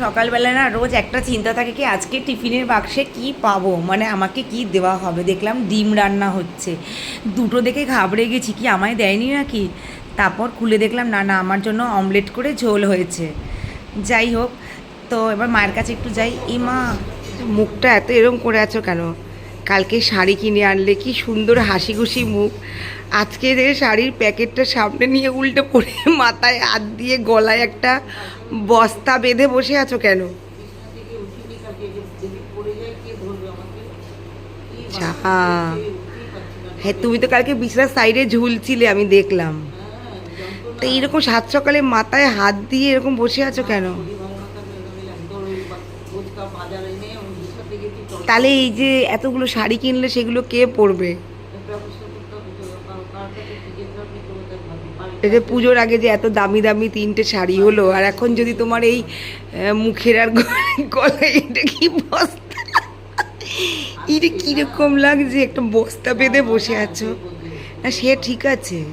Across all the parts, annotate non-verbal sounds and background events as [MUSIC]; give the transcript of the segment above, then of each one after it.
সকালবেলা না রোজ একটা চিন্তা থাকে কি, আজকে টিফিনের বাক্সে কি পাবো? মানে আমাকে কি দেওয়া হবে? দেখলাম ডিম রান্না হচ্ছে। দুটো দেখে ঘাবড়ে গেছি কি, আমায় দেয়নি নাকি? তারপর খুলে দেখলাম, না না, আমার জন্য অমলেট করে ঝোল হয়েছে। যাই হোক, তো এবার মায়ের কাছে একটু যাই। এই মা, মুখটা এত এরম করে আছো কেন? কালকে শাড়ি কিনে আনলে কি সুন্দর হাসি খুশি মুখ। আজকে যে শাড়ির প্যাকেটটা সামনে নিয়ে উল্টে পড়ে [LAUGHS] মাথায় হাত দিয়ে গলায় একটা বস্তা বেঁধে বসে আছো কেন? হ্যাঁ তুমি তো কালকে বিছানার সাইডে ঝুলছিলে, আমি দেখলাম। তো এইরকম সাত সকালে মাথায় হাত দিয়ে এরকম বসে আছো কেন? তাহলে এই যে এতগুলো শাড়ি কিনলে সেগুলো কে পরবে? যে পুজোর আগে যে এত দামি দামি তিনটে শাড়ি হলো, আর এখন যদি তোমার এই মুখের আর গলায়- এটা কি বস্তা? এটা কীরকম লাগছে? একটা বস্তা বেঁধে বসে আছো। না, সে ঠিক আছে।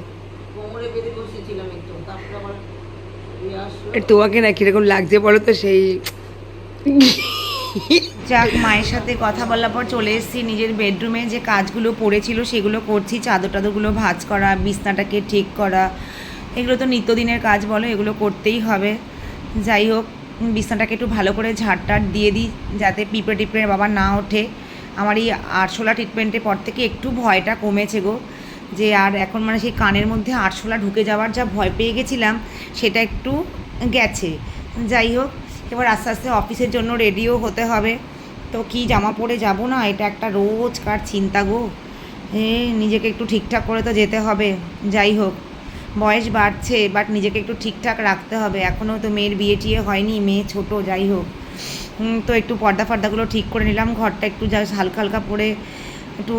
তোমাকে না কীরকম লাগছে বলো তো সেই যাক, মায়ের সাথে কথা বলার পর চলে এসেছি নিজের বেডরুমে যে কাজগুলো পড়েছিল সেগুলো করছি, চাদর টাদরগুলো ভাজ করা, বিছনাটাকে ঠিক করা। এগুলো তো নিত্যদিনের কাজ বলো, এগুলো করতেই হবে। যাই হোক, বিছনাটাকে একটু ভালো করে ঝাড়টাট দিয়ে দিই, যাতে পিঁপড়ে টিপড়ে বাবা না ওঠে। আমার এই আরশোলা ট্রিটমেন্টের পর থেকে একটু ভয়টা কমেছে গো। যে আর এখন মানে সেই কানের মধ্যে আরশোলা ঢুকে যাওয়ার যা ভয় পেয়ে গেছিলাম, সেটা একটু গেছে। যাই হোক, এবার আস্তে আস্তে অফিসের জন্য রেডিও হতে হবে। তো কি জামা পরে যাব না? এটা একটা রোজকার চিন্তা গো। নিজেকে একটু ঠিকঠাক করে তো যেতে হবে। যাই হোক, বয়স বাড়ছে বাট নিজেকে একটু ঠিকঠাক রাখতে হবে। এখনও তো মেয়ের বিয়ে টিয়ে হয়নি, মেয়ে ছোট, যাই হোক। তো একটু পর্দা ফর্দাগুলো ঠিক করে নিলাম। ঘরটা একটু যা হালকা হালকা পরে একটু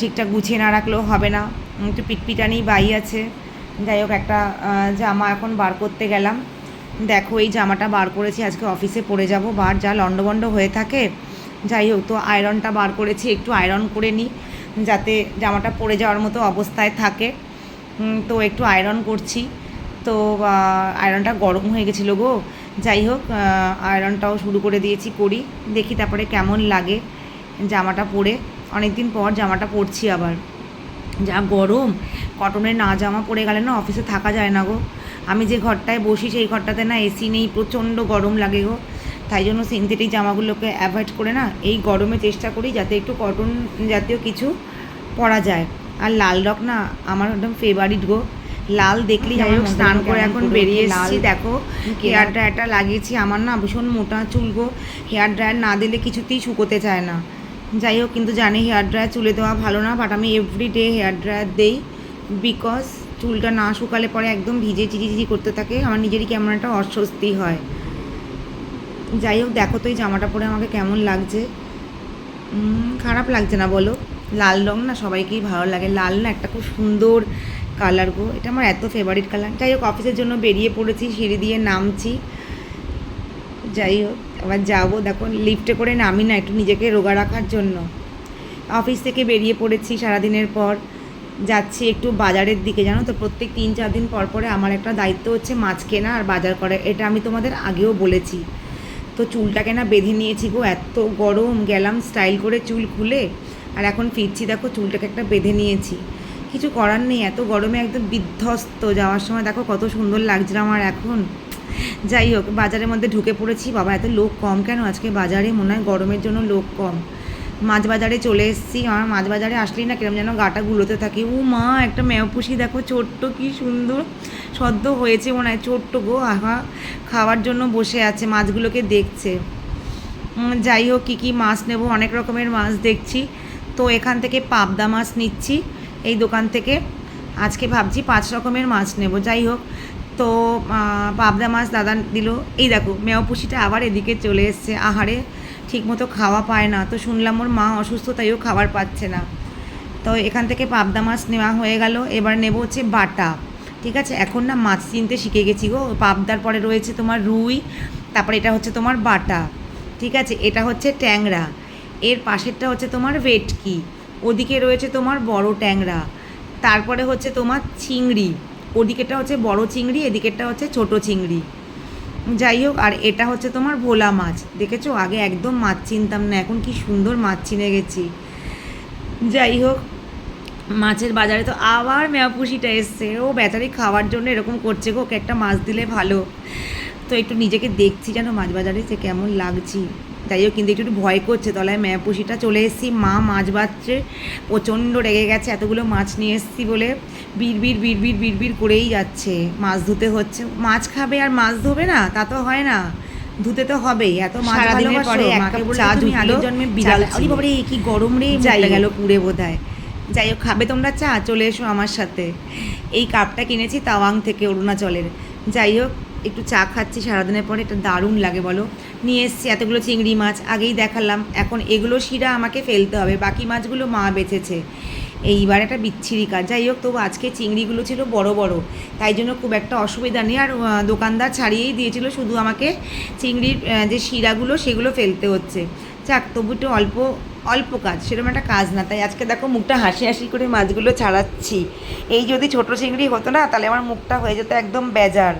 ঠিকঠাক গুছিয়ে না রাখলেও হবে না। একটু পিটপিটানি বাই আছে। যাই হোক, একটা জামা এখন বার করতে গেলাম। দেখো, এই জামাটা বার করেছি, আজকে অফিসে পরে যাব। বার যা লন্ডভন্ড হয়ে থাকে যাই হোক, তো আয়রনটা বার করেছি, একটু আয়রন করে নিই, যাতে জামাটা পরে যাওয়ার মতো অবস্থায় থাকে। তো একটু আয়রন করছি। তো আয়রনটা গরম হয়ে গেছিল গো। যাই হোক আয়রনটাও শুরু করে দিয়েছি, করি। দেখি তারপরে কেমন লাগে জামাটা পরে। অনেক দিন পর জামাটা পরছি আবার। যা গরম, কটনের না জামা পরে গেলে না অফিসে থাকা যায় না গো। আমি যে ঘরটায় বসি, সেই ঘরটাতে না এসি নেই, প্রচণ্ড গরম লাগে গো। তাই জন্য সিনথেটিক জামাগুলোকে অ্যাভয়েড করে না এই গরমে চেষ্টা করি যাতে একটু কটন জাতীয় কিছু পরা যায়। আর লাল রক না আমার একদম ফেভারিট গো। লাল দেখলেই যাই হোক স্নান করে এখন বেরিয়ে এসেছি দেখো হেয়ার ড্রায়ারটা লাগিয়েছি আমার না ভীষণ মোটা চুল গো। হেয়ার ড্রায়ার না দিলে কিছুতেই শুকোতে চায় না। যাই হোক কিন্তু জানি হেয়ার ড্রায়ার চুলে দেওয়া ভালো না বাট আমি এভরিডে হেয়ার ড্রায়ার দেই বিকজ চুলটা না শুকালে পরে একদম ভিজে চিজি চিজি করতে থাকে। আমার নিজেরই কেমন একটা অস্বস্তি হয়। যাই হোক, দেখো তো এই জামাটা পরে আমাকে কেমন লাগছে। খারাপ লাগছে না বলো? লাল রং না সবাইকেই ভালো লাগে। লাল না একটা খুব সুন্দর কালার গো। এটা আমার এত ফেভারিট কালার যাই হোক অফিসের জন্য বেরিয়ে পড়েছি, সিঁড়ি দিয়ে নামছি। যাই হোক, আবার যাব। দেখো লিফটে করে নামি না, একটু নিজেকে রোগা রাখার জন্য। অফিস থেকে বেরিয়ে পড়েছি সারাদিনের পর। যাচ্ছি একটু বাজারের দিকে, জানো তো? প্রত্যেক তিন চার দিন পর পরে আমার একটা দায়িত্ব হচ্ছে মাছ কেনা আর বাজার করা। এটা আমি তোমাদের আগেও বলেছি। তো চুলটাকে না বেঁধে নিয়েছি গো, এত গরম গেলাম স্টাইল করে চুল খুলে, আর এখন ফিরছি দেখো চুলটাকে একটা বেঁধে নিয়েছি। কিছু করার নেই, এত গরমে একদম বিধ্বস্ত যাওয়ার সময়, দেখো কত সুন্দর লাগছিল আমার এখন। যাই হোক, বাজারের মধ্যে ঢুকে পড়েছি, বাবা এত লোক কম কেন? আজকে বাজারে মনে হয় গরমের জন্য লোক কম। মাছ বাজারে চলে এসেছি। আমার মাছ বাজারে আসলেই না কিরম যেন গাটা গুলোতে থাকি। ও মা, একটা মেয়পুষি দেখো, ছোট্ট কি সুন্দর সদ্য হয়েছে মনে হয়, ছোট্ট গো, আহা, খাওয়ার জন্য বসে আছে, মাছগুলোকে দেখছে। যাই হোক, কী কী মাছ নেব, অনেক রকমের মাছ দেখছি। তো এখান থেকে পাবদা মাছ নিচ্ছি, এই দোকান থেকে। আজকে ভাবছি পাঁচ রকমের মাছ নেব, যাই হোক। তো পাবদা মাছ দাদা দিল, এই দেখো, মেয়পুষিটা আবার এদিকে চলে এসছে, আহারে। ঠিকমতো খাওয়া পায় না। তো শুনলাম ওর মা অসুস্থ তাইও খাবার পাচ্ছে না। তো এখান থেকে পাবদা মাছ নেওয়া হয়ে গেল। এবার নেব হচ্ছে বাটা। ঠিক আছে? এখন না মাছ চিনতে শিখে গেছি গো। পাবদার পরে রয়েছে তোমার রুই, তারপরে এটা হচ্ছে তোমার বাটা। ঠিক আছে? এটা হচ্ছে ট্যাংরা। এর পাশেরটা হচ্ছে তোমার ভেটকি। ওদিকে রয়েছে তোমার বড় ট্যাংরা। তারপরে হচ্ছে তোমার চিংড়ি। ওদিকেরটা হচ্ছে বড় চিংড়ি, এদিকেরটা হচ্ছে ছোট চিংড়ি। যাই হোক, আর এটা হচ্ছে তোমার ভোলা মাছ। দেখেছ? আগে একদম মাছ চিনতাম না, এখন কি সুন্দর মাছ চিনে গেছি। যাই হোক, মাছের বাজারে তো আবার মেয়াপুষিটা এসছে। ও বেচারি খাওয়ার জন্য এরকম করছে গো, ওকে একটা মাছ দিলে ভালো। তো একটু নিজেকে দেখছি যেন মাছ বাজারে সে কেমন লাগছি। যাই হোক কিন্তু একটু একটু ভয় করছে তলায় মেয়াপুষিটা চলে এসেছি। মা মাছ বাচ্ছে প্রচণ্ড রেগে গেছে এতগুলো মাছ নিয়ে এসেছি বলে বিড় বিড় বিড় বিড় বিড় বিড় করেই যাচ্ছে। মাছ ধুতে হচ্ছে মাছ খাবে আর মাছ ধোবে না তা তো হয় না ধুতে তো হবেই এত মাছ ভালোবাসো, মাকে চা তুমি আগের জন্মে বিড়াল। ছিলে। বাবারে কি গরম রে যাই গেল। পুড়ে বোধ যাই হোক খাবে তোমরা চা চলে এসো আমার সাথে। এই কাপটা কিনেছি তাওয়াং থেকে অরুণাচলের। যাই হোক একটু চা খাচ্ছি সারাদিনের পরে এটা দারুণ লাগে বলো। নিয়ে এসছি, এতগুলো চিংড়ি মাছ, আগেই দেখালাম। এখন এগুলো শিরা আমাকে ফেলতে হবে, বাকি মাছগুলো মা বেঁচেছে এইবার একটা বিচ্ছিরি কাজ। যাই হোক, তবু আজকে চিংড়িগুলো ছিল বড় বড়, তাই জন্য খুব একটা অসুবিধা নেই। আর দোকানদার ছাড়িয়েই দিয়েছিল, শুধু আমাকে চিংড়ির যে শিরাগুলো সেগুলো ফেলতে হচ্ছে। যাক, তবু একটু অল্প অল্প কাজ, সেরকম একটা কাজ না। তাই আজকে দেখো মুখটা হাসি হাসি করে মাছগুলো ছাড়াচ্ছি। এই যদি ছোট চিংড়ি হতো না, তাহলে আমার মুখটা হয়ে যেত একদম বেজার।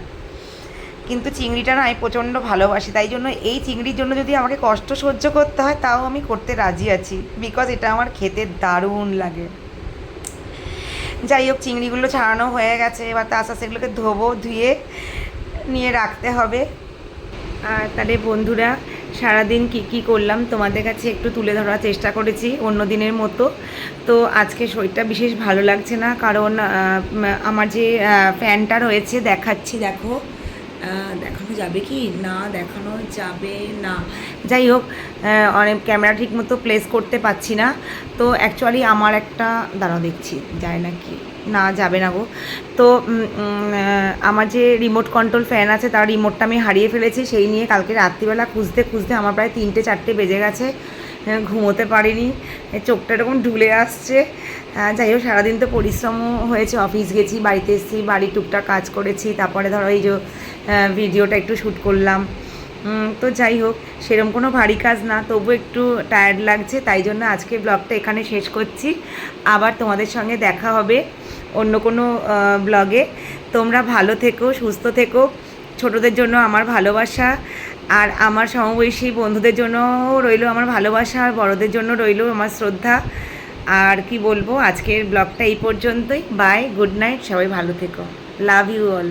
কিন্তু চিংড়িটা না আমি প্রচণ্ড ভালোবাসি, তাই জন্য এই চিংড়ির জন্য যদি আমাকে কষ্ট সহ্য করতে হয়, তাও আমি করতে রাজি আছি। বিকজ এটা আমার খেতে দারুণ লাগে। যাই হোক, চিংড়িগুলো ছাড়ানো হয়ে গেছে, এবার তো আস্তে আস্তে এগুলোকে ধোবো, ধুয়ে নিয়ে রাখতে হবে। আর তাহলে বন্ধুরা, সারাদিন কি কি করলাম তোমাদের কাছে একটু তুলে ধরার চেষ্টা করেছি অন্য দিনের মতো। তো আজকে শরীরটা বিশেষ ভালো লাগছে না, কারণ আমার যে ফ্যানটা রয়েছে, দেখাচ্ছি, দেখো। দেখানো যাবে কি? না, দেখানো যাবে না। যাই হোক অনেক ক্যামেরা ঠিক মতো প্লেস করতে পারছি না। তো অ্যাকচুয়ালি আমার একটা, দাঁড়াও দেখছি, যায় নাকি? না, যাবে না গো। তো আমার যে রিমোট কন্ট্রোল ফ্যান আছে, তার রিমোটটা আমি হারিয়ে ফেলেছি। সেই নিয়ে কালকে রাত্রিবেলা খুঁজতে খুঁজতে আমার প্রায় তিনটে, চারটে বেজে গেছে। ঘুমোতে পারিনি। চোখটা এরকম ঢুলে আসছে। যাই হোক, সারাদিন তো পরিশ্রমও হয়েছে। অফিস গেছি, বাড়িতে এসেছি বাড়ির টুকটাক কাজ করেছি। তারপরে ধরো এই যে ভিডিওটা একটু শ্যুট করলাম। তো যাই হোক সেরকম কোনো ভারী কাজ না। তবু একটু টায়ার্ড লাগছে। তাই জন্য আজকে ব্লগটা এখানে শেষ করছি। আবার তোমাদের সঙ্গে দেখা হবে অন্য কোনো ব্লগে তোমরা ভালো থেকো, সুস্থ থেকো। ছোটদের জন্য আমার ভালোবাসা আর আমার সমবয়সী বন্ধুদের জন্য রইল আমার ভালোবাসা আর বড়দের জন্য রইল আমার শ্রদ্ধা। আর কি বলব, আজকের ব্লগটা এই পর্যন্তই। বাই গুড নাইট সবাই ভালো থেকো। Love you all